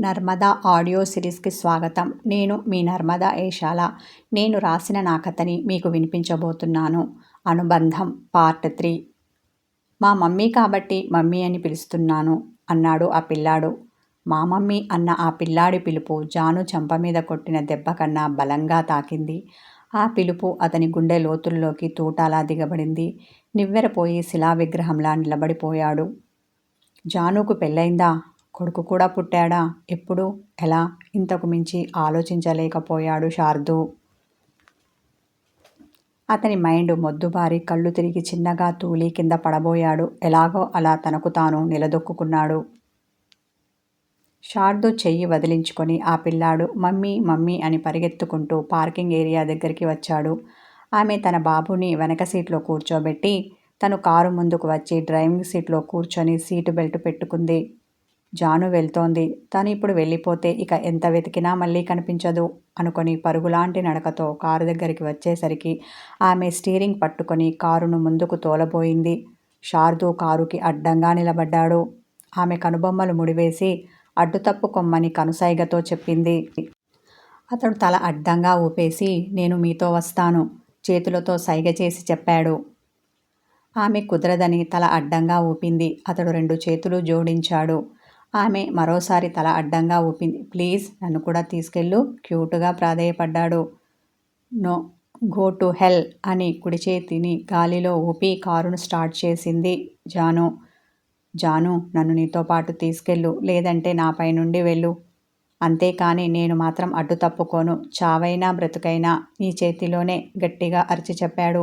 Narmada audio సిరీస్కి స్వాగతం. నేను మీ నర్మదా ఏషాల. నేను రాసిన నా కథని మీకు వినిపించబోతున్నాను. అనుబంధం పార్ట్ త్రీ. మా మమ్మీ కాబట్టి మమ్మీ అని పిలుస్తున్నాను అన్నాడు ఆ పిల్లాడు. మా మమ్మీ అన్న ఆ పిల్లాడి పిలుపు జాను చెంప మీద కొట్టిన దెబ్బ కన్నా బలంగా తాకింది. ఆ పిలుపు అతని గుండె లోతుల్లోకి తూటాలా దిగబడింది. నివ్వెరపోయి శిలా విగ్రహంలా నిలబడిపోయాడు. జానుకు పెళ్ళైందా కొడుకు కూడా పుట్టాడా? ఎప్పుడు? ఎలా? ఇంతకు మించి ఆలోచించలేకపోయాడు శార్దు. అతని మైండ్ మొద్దుబారి కళ్ళు తిరిగి చిన్నగా తూలి కింద పడబోయాడు. ఎలాగో అలా తనకు తాను నిలదొక్కున్నాడు శార్దు చెయ్యి వదిలించుకొని ఆ పిల్లాడు మమ్మీ మమ్మీ అని పరిగెత్తుకుంటూ పార్కింగ్ ఏరియా దగ్గరికి వచ్చాడు. ఆమె తన బాబుని వెనక సీట్లో కూర్చోబెట్టి తను కారు ముందుకు వచ్చి డ్రైవింగ్ సీట్లో కూర్చొని సీటు బెల్ట్ పెట్టుకుంది. జాను వెళ్తోంది. తను ఇప్పుడు వెళ్ళిపోతే ఇక ఎంత వెతికినా మళ్ళీ కనిపించదు అనుకొని పరుగులాంటి నడకతో కారు దగ్గరికి వచ్చేసరికి ఆమె స్టీరింగ్ పట్టుకొని కారును ముందుకు తోలబోయింది. శార్దు కారుకి అడ్డంగా నిలబడ్డాడు. ఆమె కనుబొమ్మలు ముడివేసి అడ్డు తప్పుకొమ్మని కనుసైగతో చెప్పింది. అతడు తల అడ్డంగా ఊపేసి నేను మీతో వస్తాను చేతులతో సైగ చేసి చెప్పాడు. ఆమె కుదరదని తల అడ్డంగా ఊపింది. అతడు రెండు చేతులు జోడించాడు. ఆమె మరోసారి తల అడ్డంగా ఊపింది. ప్లీజ్ నన్ను కూడా తీసుకెళ్ళు. క్యూట్గా ప్రాధేయపడ్డాడు. నో గో టు హెల్ అని కుడి చేతిని గాలిలో ఊపి కారును స్టార్ట్ చేసింది జాను. జాను నన్ను నీతో పాటు తీసుకెళ్ళు. లేదంటే నాపై నుండి వెళ్ళు. అంతేకాని నేను మాత్రం అడ్డు తప్పుకోను. చావైనా బ్రతుకైనా నీ చేతిలోనే గట్టిగా అరిచి చెప్పాడు.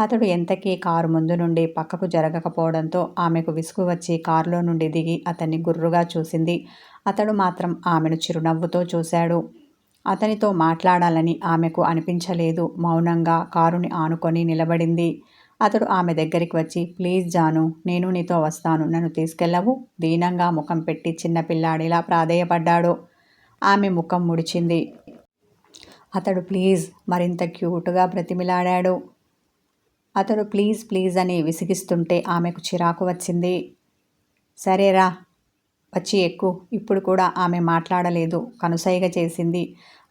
అతడు ఎంతకీ కారు ముందు నుండి పక్కకు జరగకపోవడంతో ఆమెకు విసుగు వచ్చి కారులో నుండి దిగి అతన్ని గుర్రుగా చూసింది. అతడు మాత్రం ఆమెను చిరునవ్వుతో చూశాడు. అతనితో మాట్లాడాలని ఆమెకు అనిపించలేదు. మౌనంగా కారుని ఆనుకొని నిలబడింది. అతడు ఆమె దగ్గరికి వచ్చి ప్లీజ్ జాను నేను నీతో వస్తాను. నన్ను తీసుకెళ్ళవు. దీనంగా ముఖం పెట్టి చిన్నపిల్లాడిలా ప్రాధేయపడ్డాడు. ఆమె ముఖం ముడిచింది. అతడు ప్లీజ్ మరింత క్యూట్గా బ్రతిమిలాడాడు. అతడు ప్లీజ్ ప్లీజ్ అని విసిగిస్తుంటే ఆమెకు చిరాకు వచ్చింది. సరేరా వచ్చి ఎక్కు. ఇప్పుడు కూడా ఆమె మాట్లాడలేదు. కనుసైగ చేసింది.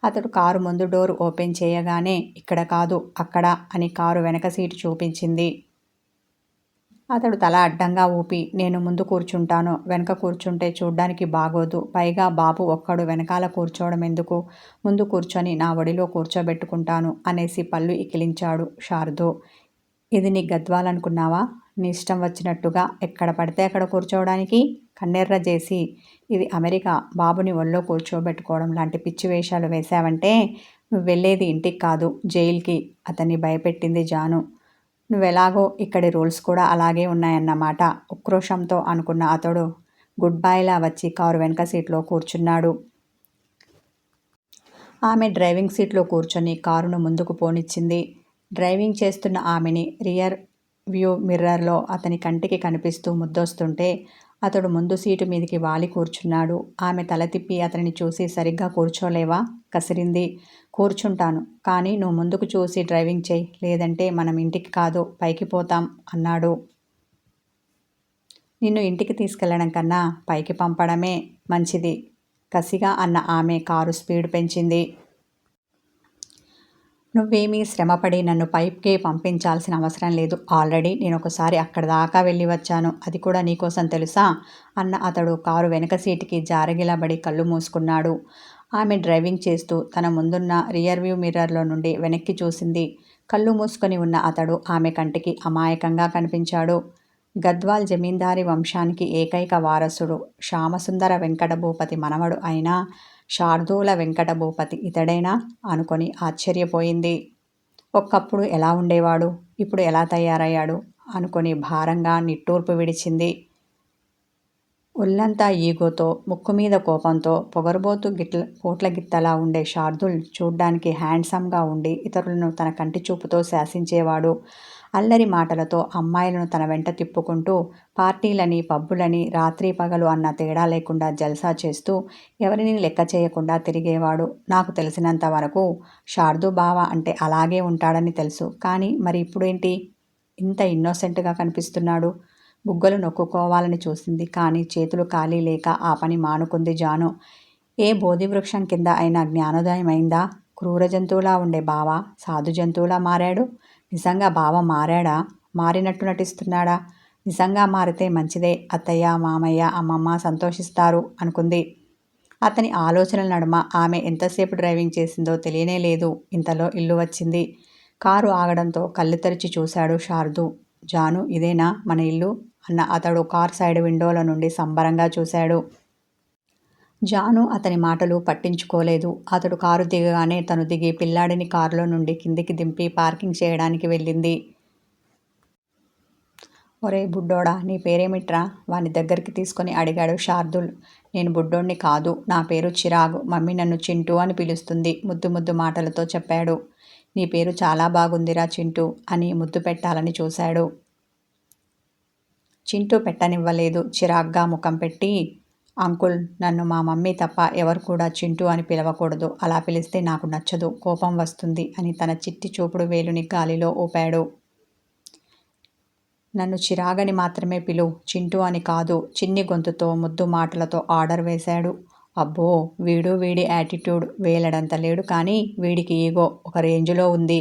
అతడు కారు ముందు డోర్ ఓపెన్ చేయగానే ఇక్కడ కాదు అక్కడ అని కారు వెనక సీటు చూపించింది. అతడు తల అడ్డంగా ఊపి నేను ముందు కూర్చుంటాను. వెనక కూర్చుంటే చూడ్డానికి బాగోదు. పైగా బాబు ఒక్కడు వెనకాల కూర్చోవడం ఎందుకు? ముందు కూర్చొని నా ఒడిలో కూర్చోబెట్టుకుంటాను అనేసి పళ్ళు ఇకిలించాడు శారదో. ఇది నీ గద్వాలనుకున్నావా? నీ ఇష్టం వచ్చినట్టుగా ఎక్కడ పడితే అక్కడ కూర్చోవడానికి కన్నెర్ర చేసి ఇది అమెరికా బాబుని ఒళ్ళో కూర్చోబెట్టుకోవడం లాంటి పిచ్చి వేషాలు వేశావంటే నువ్వు వెళ్ళేది ఇంటికి కాదు జైలుకి. అతన్ని భయపెట్టింది జాను. నువ్వెలాగో ఇక్కడి రూల్స్ కూడా అలాగే ఉన్నాయన్నమాట. ఉక్రోషంతో అనుకున్న అతడు గుడ్ బాయ్లా వచ్చి కారు వెనక సీట్లో కూర్చున్నాడు. ఆమె డ్రైవింగ్ సీట్లో కూర్చొని కారును ముందుకు పోనిచ్చింది. డ్రైవింగ్ చేస్తున్న ఆమెని రియర్ వ్యూ మిర్రర్లో అతని కంటికి కనిపిస్తూ ముద్దొస్తుంటే అతడు ముందు సీటు మీదికి వాలి కూర్చున్నాడు. ఆమె తల తిప్పి అతనిని చూసి సరిగ్గా కూర్చోలేవా? కసిరింది. కూర్చుంటాను కానీ నువ్వు ముందుకు చూసి డ్రైవింగ్ చేయి. లేదంటే మనం ఇంటికి కాదు పైకి పోతాం అన్నాడు. నిన్ను ఇంటికి తీసుకెళ్ళడం కన్నా పైకి పంపడమే మంచిది కసిగా అన్న ఆమె కారు స్పీడ్ పెంచింది. నువ్వేమీ శ్రమపడి నన్ను పైప్కే పంపించాల్సిన అవసరం లేదు. ఆల్రెడీ నేను ఒకసారి అక్కడ దాకా వెళ్ళి వచ్చాను. అది కూడా నీకోసం తెలుసా? అన్న అతడు కారు వెనక సీటుకి జారగిలబడి కళ్ళు మూసుకున్నాడు. ఆమె డ్రైవింగ్ చేస్తూ తన ముందున్న రియర్వ్యూ మిర్రర్లో నుండి వెనక్కి చూసింది. కళ్ళు మూసుకొని ఉన్న అతడు ఆమె కంటికి అమాయకంగా కనిపించాడు. గద్వాల్ జమీందారి వంశానికి ఏకైక వారసుడు శ్యామసుందర వెంకట భూపతి మనవడు అయినా శార్దూల వెంకట భూపతి ఇతడేనా? అనుకొని ఆశ్చర్యపోయింది. ఒక్కప్పుడు ఎలా ఉండేవాడు? ఇప్పుడు ఎలా తయారయ్యాడు? అనుకొని భారంగా నిట్టూర్పు విడిచింది. ఒళ్ళంతా ఈగోతో ముక్కు మీద కోపంతో పొగరబోతు గిట్ల పోట్ల గిత్తలా ఉండే శార్దుల్ చూడ్డానికి హ్యాండ్సమ్గా ఉండి ఇతరులను తన కంటి చూపుతో శాసించేవాడు. అల్లరి మాటలతో అమ్మాయిలను తన వెంట తిప్పుకుంటూ పార్టీలని పబ్బులని రాత్రి పగలు అన్న తేడా లేకుండా జల్సా చేస్తూ ఎవరిని లెక్క చేయకుండా తిరిగేవాడు. నాకు తెలిసినంత వరకు శార్దు బావ అంటే అలాగే ఉంటాడని తెలుసు. కానీ మరి ఇప్పుడేంటి? ఇంత ఇన్నోసెంట్గా కనిపిస్తున్నాడు. బుగ్గలు నొక్కుకోవాలని చూసింది. కానీ చేతులు ఖాళీ లేక ఆ పని మానుకుంది జాను. ఏ బోధి వృక్షం కింద అయినా జ్ఞానోదయం అయిందా క్రూర జంతువులా ఉండే బావ సాధు జంతువులా మారాడు. నిజంగా బావ మారాడా? మారినట్టు నటిస్తున్నాడా? నిజంగా మారితే మంచిదే. అత్తయ్య మామయ్య అమ్మమ్మ సంతోషిస్తారు అనుకుంది. అతని ఆలోచనల నడుమ ఆమె ఎంతసేపు డ్రైవింగ్ చేసిందో తెలియనే లేదు. ఇంతలో ఇల్లు వచ్చింది. కారు ఆగడంతో కళ్ళు తెరిచి చూశాడు శారదు. జాను ఇదేనా మన ఇల్లు? అన్న అతడు కార్ సైడ్ విండోల నుండి సంబరంగా చూశాడు. జాను అతని మాటలు పట్టించుకోలేదు. అతడు కారు దిగగానే తను దిగి పిల్లాడిని కారులో నుండి కిందికి దింపి పార్కింగ్ చేయడానికి వెళ్ళింది. ఒరే బుడ్డోడా నీ పేరేమిట్రా? వాని దగ్గరికి తీసుకొని అడిగాడు శార్దుల్. నేను బుడ్డోడిని కాదు నా పేరు చిరాగు. మమ్మీ నన్ను చింటూ అని పిలుస్తుంది ముద్దు ముద్దు మాటలతో చెప్పాడు. నీ పేరు చాలా బాగుందిరా చింటూ అని ముద్దు పెట్టాలని చూశాడు. చింటూ పెట్టనివ్వలేదు చిరాగ్గా ముఖం పెట్టి అంకుల్ నన్ను మా మమ్మీ తప్ప ఎవరు కూడా చింటూ అని పిలవకూడదు. అలా పిలిస్తే నాకు నచ్చదు. కోపం వస్తుంది అని తన చిట్టి చూపుడు వేలుని గాలిలో ఊపాడు. నన్ను చిరాగని మాత్రమే పిలు. చింటూ అని కాదు చిన్ని గొంతుతో ముద్దు మాటలతో ఆర్డర్ వేశాడు. అబ్బో వీడు వీడి యాటిట్యూడ్. వేలడంత లేడు కానీ వీడికి ఈగో. ఒక రేంజ్లో ఉంది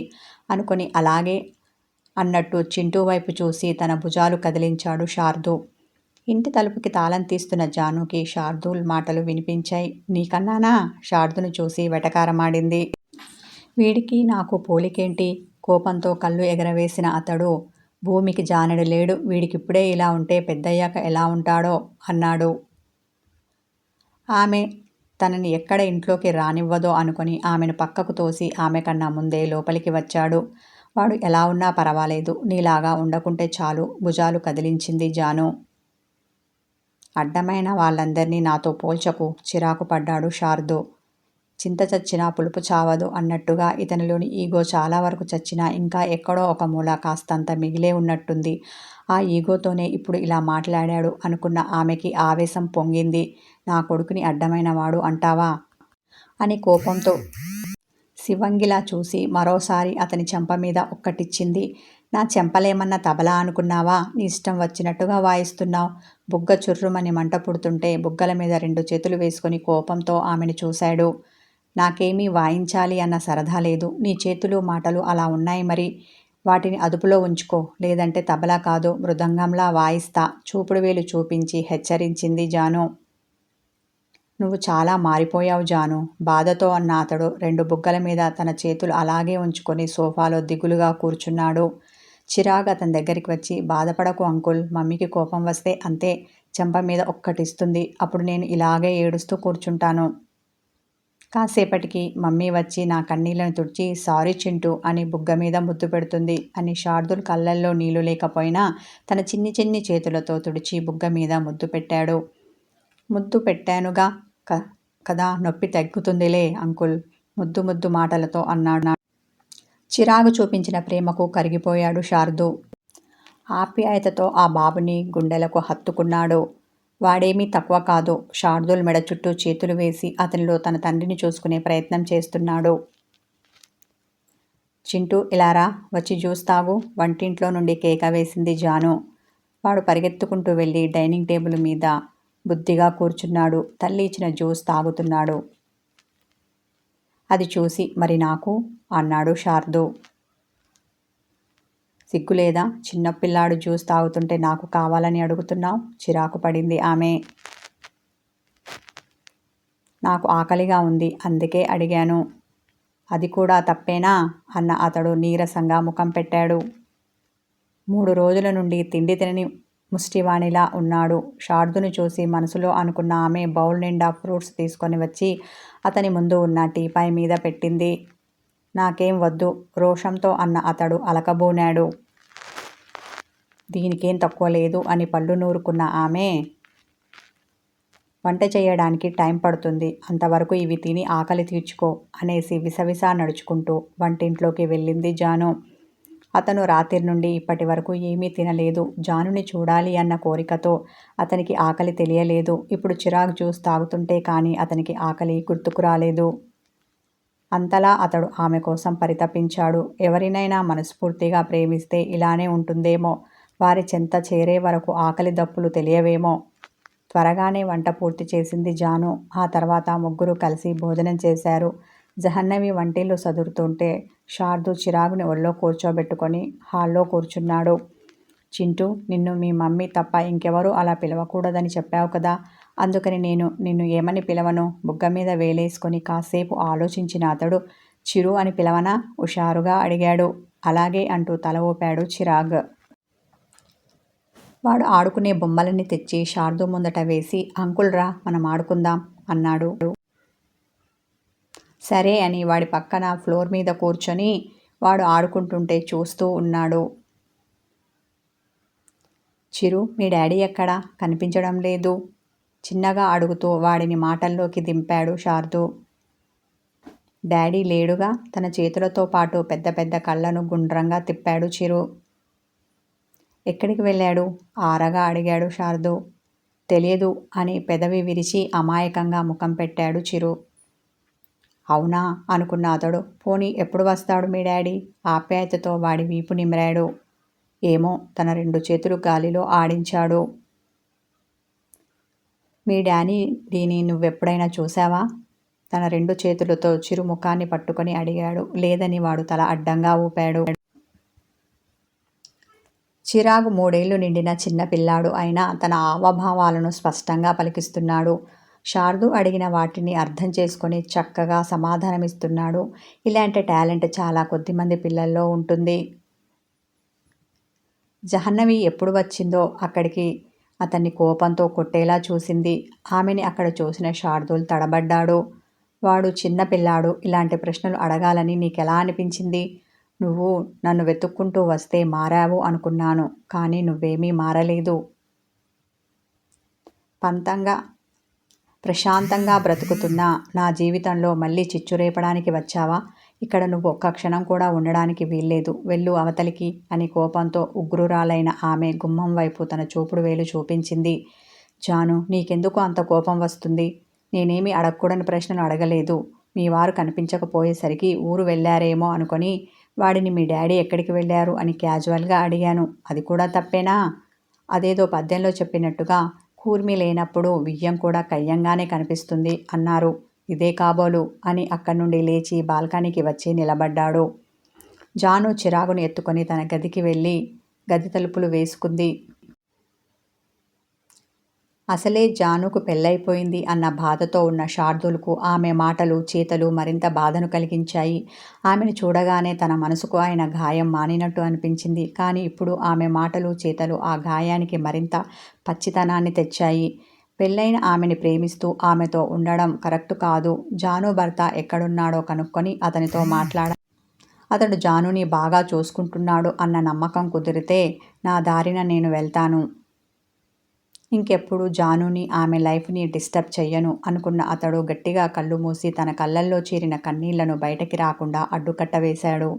అనుకొని అలాగే అన్నట్టు చింటూ వైపు చూసి తన భుజాలు కదిలించాడు శార్దు. ఇంటి తలుపుకి తాళం తీస్తున్న జానుకి శార్దూల్ మాటలు వినిపించాయి. నీకన్నానా శార్దును చూసి వెటకారమాడింది. వీడికి నాకు పోలికేంటి కోపంతో కళ్ళు ఎగరవేసిన అతడు భూమికి జానడు లేడు. వీడికిప్పుడే ఇలా ఉంటే పెద్దయ్యాక ఎలా ఉంటాడో అన్నాడు. ఆమె తనని ఎక్కడ ఇంట్లోకి రానివ్వదో అనుకుని ఆమెను పక్కకు తోసి ఆమె కన్నా ముందే లోపలికి వచ్చాడు. వాడు ఎలా ఉన్నా పర్వాలేదు. నీలాగా ఉండకుంటే చాలు. భుజాలు కదిలించింది జాను. అడ్డమైన వాళ్ళందరినీ నాతో పోల్చకు చిరాకు పడ్డాడు శారదు. చింత చచ్చినా పులుపు చావదు అన్నట్టుగా ఇతనిలోని ఈగో చాలా వరకు చచ్చినా ఇంకా ఎక్కడో ఒక మూల కాస్తంత మిగిలే ఉన్నట్టుంది. ఆ ఈగోతోనే ఇప్పుడు ఇలా మాట్లాడాడు అనుకున్న ఆమెకి ఆవేశం పొంగింది. నా కొడుకుని అడ్డమైన వాడు అంటావా? అని కోపంతో శివంగిలా చూసి మరోసారి అతని చెంప మీద ఒక్కటిచ్చింది. నా చెంపలేమన్నా తబలా అనుకున్నావా? నీ ఇష్టం వచ్చినట్టుగా వాయిస్తున్నావు. బుగ్గ చుర్రుమని మంట పుడుతుంటే బుగ్గల మీద రెండు చేతులు వేసుకొని కోపంతో ఆమెను చూశాడు. నాకేమీ వాయించాలి అన్న సరదా లేదు. నీ చేతులు మాటలు అలా ఉన్నాయి మరి. వాటిని అదుపులో ఉంచుకో. లేదంటే తబలా కాదు. మృదంగంలా వాయిస్తా. చూపుడు వేలు చూపించి హెచ్చరించింది జాను. నువ్వు చాలా మారిపోయావు జాను. బాధతో అన్న అతడు రెండు బుగ్గల మీద తన చేతులు అలాగే ఉంచుకొని సోఫాలో దిగులుగా కూర్చున్నాడు. చిరాగ్ అతని దగ్గరికి వచ్చి బాధపడకు అంకుల్ మమ్మీకి కోపం వస్తే అంతే చెంప మీద ఒక్కటిస్తుంది అప్పుడు నేను ఇలాగే ఏడుస్తూ కూర్చుంటాను. కాసేపటికి మమ్మీ వచ్చి నా కన్నీళ్ళను తుడిచి సారీ చింటూ అని బుగ్గ మీద ముద్దు పెడుతుంది అని శార్దుల్ కళ్ళల్లో నీళ్ళు లేకపోయినా తన చిన్ని చిన్ని చేతులతో తుడిచి బుగ్గ మీద ముద్దు పెట్టాడు. ముద్దు పెట్టానుగా కదా నొప్పి తగ్గుతుందిలే అంకుల్ ముద్దు ముద్దు మాటలతో అన్నాడు చిరాగు చూపించిన ప్రేమకు కరిగిపోయాడు శారదు. ఆప్యాయతతో ఆ బాబుని గుండెలకు హత్తుకున్నాడు. వాడేమీ తక్కువ కాదు. శార్దుల్ మెడ చుట్టూ చేతులు వేసి అతనిలో తన తండ్రిని చూసుకునే ప్రయత్నం చేస్తున్నాడు. చింటూ ఇలారా? వచ్చి జ్యూస్ తాగు. వంటింట్లో నుండి కేక వేసింది జాను. వాడు పరిగెత్తుకుంటూ వెళ్ళి డైనింగ్ టేబుల్ మీద బుద్ధిగా కూర్చున్నాడు. తల్లి ఇచ్చిన జ్యూస్ తాగుతున్నాడు. అది చూసి మరి నాకు? అన్నాడు శార్దు. సిగ్గులేదా చిన్నపిల్లాడు జ్యూస్ తాగుతుంటే నాకు కావాలని అడుగుతున్నావు? చిరాకు పడింది ఆమె. నాకు ఆకలిగా ఉంది అందుకే అడిగాను. అది కూడా తప్పేనా? అన్న అతడు నీరసంగా ముఖం పెట్టాడు. మూడు రోజుల నుండి తిండి తినని ముష్టివాణిలా ఉన్నాడు. శార్దును చూసి మనసులో అనుకున్న ఆమె బౌల్ నిండా ఫ్రూట్స్ తీసుకొని వచ్చి అతని ముందు ఉన్న టీపాయ్ మీద పెట్టింది. నాకేం వద్దు రోషంతో అన్న అతడు అలకబోనాడు. దీనికేం తక్కువ లేదు అని పళ్ళు నూరుకున్న ఆమె వంట చేయడానికి టైం పడుతుంది. అంతవరకు ఇవి తిని ఆకలి తీర్చుకో అనేసి విసవిసా నడుచుకుంటూ వంటింట్లోకి వెళ్ళింది జాను. అతను రాత్రి నుండి ఇప్పటి వరకు ఏమీ తినలేదు. జానుని చూడాలి అన్న కోరికతో అతనికి ఆకలి తెలియలేదు. ఇప్పుడు చిరాకు జ్యూస్ తాగుతుంటే కానీ అతనికి ఆకలి గుర్తుకు రాలేదు. అంతలా అతడు ఆమె కోసం పరితపించాడు. ఎవరినైనా మనస్ఫూర్తిగా ప్రేమిస్తే ఇలానే ఉంటుందేమో? వారి చెంత చేరే వరకు ఆకలి దప్పులు తెలియవేమో? త్వరగానే వంట పూర్తి చేసింది జాను. ఆ తర్వాత ముగ్గురు కలిసి భోజనం చేశారు. జహన్నవి వంటిల్లో సదురుతుంటే శారదు చిరాగుని ఒళ్ళో కూర్చోబెట్టుకొని హాల్లో కూర్చున్నాడు. చింటూ నిన్ను మీ మమ్మీ తప్ప ఇంకెవరూ అలా పిలవకూడదని చెప్పావు కదా. అందుకని నేను నిన్ను ఏమని పిలవను? బుగ్గ మీద వేలేసుకొని కాసేపు ఆలోచించిన అతడు చిరు అని పిలవనా? హుషారుగా అడిగాడు. అలాగే అంటూ తల ఊపాడు చిరాగ్. వాడు ఆడుకునే బొమ్మలని తెచ్చి శారదు ముందట వేసి అంకుల్ రా మనం ఆడుకుందాం అన్నాడు. సరే అని వాడి పక్కన ఫ్లోర్ మీద కూర్చొని వాడు ఆడుకుంటుంటే చూస్తూ ఉన్నాడు. చిరు మీ డాడీ ఎక్కడా? కనిపించడం లేదు. చిన్నగా అడుగుతూ వాడిని మాటల్లోకి దింపాడు శారదు. డాడీ లేడుగా? తన చేతులతో పాటు పెద్ద పెద్ద కళ్ళను గుండ్రంగా తిప్పాడు చిరు. ఎక్కడికి వెళ్ళాడు? ఆరగా అడిగాడు శారదు. తెలియదు అని పెదవి విరిచి అమాయకంగా ముఖం పెట్టాడు చిరు. అవునా? అనుకున్న అతడు. పోనీ ఎప్పుడు వస్తాడు మీ డాడీ? ఆప్యాయతతో వాడి వీపు నిమిరాడు. ఏమో తన రెండు చేతులు గాలిలో ఆడించాడు. మీ డానీ దీని నువ్వెప్పుడైనా చూసావా తన రెండు చేతులతో చిరుముఖాన్ని పట్టుకొని అడిగాడు. లేదని వాడు తల అడ్డంగా ఊపాడు. చిరాగు మూడేళ్ళు నిండిన చిన్న పిల్లాడు అయినా తన ఆవభావాలను స్పష్టంగా పలికిస్తున్నాడు. శారదు అడిగిన వాటిని అర్థం చేసుకొని చక్కగా సమాధానమిస్తున్నాడు. ఇలాంటి టాలెంట్ చాలా కొద్దిమంది పిల్లల్లో ఉంటుంది. జహన్నవి ఎప్పుడు వచ్చిందో అక్కడికి అతన్ని కోపంతో కొట్టేలా చూసింది. ఆమెని అక్కడ చూసిన శార్దుల్ తడబడ్డాడు. వాడు చిన్న పిల్లాడు ఇలాంటి ప్రశ్నలు అడగాలని నీకెలా అనిపించింది? నువ్వు నన్ను వెతుక్కుంటూ వస్తే మారావు అనుకున్నాను కానీ నువ్వేమీ మారలేదు పంతంగా ప్రశాంతంగా బ్రతుకుతున్నా నా జీవితంలో మళ్ళీ చిచ్చురేపడానికి వచ్చావా? ఇక్కడ నువ్వు ఒక్క క్షణం కూడా ఉండడానికి వీల్లేదు. వెళ్ళు అవతలికి అని కోపంతో ఉగ్రురాలైన ఆమె గుమ్మం వైపు తన చూపుడు వేలు చూపించింది. జాను నీకెందుకు అంత కోపం వస్తుంది? నేనేమి అడగకూడని ప్రశ్నలు అడగలేదు. మీ వారు కనిపించకపోయేసరికి ఊరు వెళ్ళారేమో అనుకొని వాడిని మీ డాడీ ఎక్కడికి వెళ్ళారు అని క్యాజువల్గా అడిగాను. అది కూడా తప్పేనా? అదేదో పద్యంలో చెప్పినట్టుగా కూర్మి లేనప్పుడు వియ్యం కూడా కయ్యంగానే కనిపిస్తుంది అన్నారు. ఇదే కాబోలు అని అక్కడి నుండి లేచి బాల్కనీకి వచ్చి నిలబడ్డాడు. జాను చిరాగును ఎత్తుకొని తన గదికి వెళ్ళి గది తలుపులు వేసుకుంది. అసలే జానుకు పెళ్ళైపోయింది అన్న బాధతో ఉన్న శార్దులకు ఆమె మాటలు చేతలు మరింత బాధను కలిగించాయి. ఆమెను చూడగానే తన మనసుకు ఆయన గాయం మానినట్టు అనిపించింది. కానీ ఇప్పుడు ఆమె మాటలు చేతలు ఆ గాయానికి మరింత పచ్చితనాన్ని తెచ్చాయి. పెళ్ళైన ఆమెని ప్రేమిస్తూ ఆమెతో ఉండడం కరెక్ట్ కాదు. జాను భర్త ఎక్కడున్నాడో కనుక్కొని అతనితో మాట్లాడ. అతడు జానుని బాగా చూసుకుంటున్నాడు అన్న నమ్మకం కుదిరితే నా దారిన నేను వెళ్తాను. ఇంకెప్పుడు జానుని ఆమె లైఫ్ని డిస్టర్బ్ చెయ్యను అనుకున్న అతడు గట్టిగా కళ్ళు మూసి తన కళ్ళల్లో చేరిన కన్నీళ్ళను బయటకి రాకుండా అడ్డుకట్ట వేశాడు.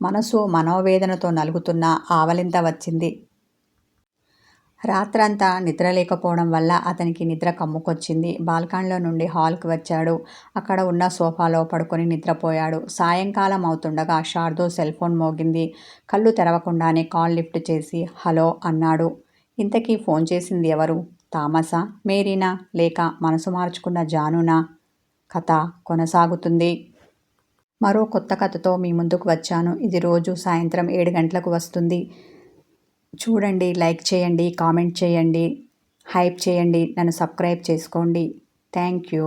మనసు మనోవేదనతో నలుగుతున్న ఆవలింత వచ్చింది. రాత్రంతా నిద్ర లేకపోవడం వల్ల అతనికి నిద్ర కమ్ముకొచ్చింది. బాల్కాన్లో నుండి హాల్కి వచ్చాడు. అక్కడ ఉన్న సోఫాలో పడుకొని నిద్రపోయాడు. సాయంకాలం అవుతుండగా షార్దో సెల్ ఫోన్ మోగింది. కళ్ళు తెరవకుండానే కాల్ లిఫ్ట్ చేసి హలో అన్నాడు. ఇంతకీ ఫోన్ చేసింది ఎవరు? తామసా మేరీనా? లేక మనసు మార్చుకున్న జానునా? కథ కొనసాగుతుంది. మరో కొత్త కథతో మీ ముందుకు వచ్చాను. ఇది రోజు సాయంత్రం ఏడు గంటలకు వస్తుంది. చూడండి లైక్ చేయండి కామెంట్ చేయండి హైప్ చేయండి నన్ను సబ్స్క్రైబ్ చేసుకోండి. Thank you.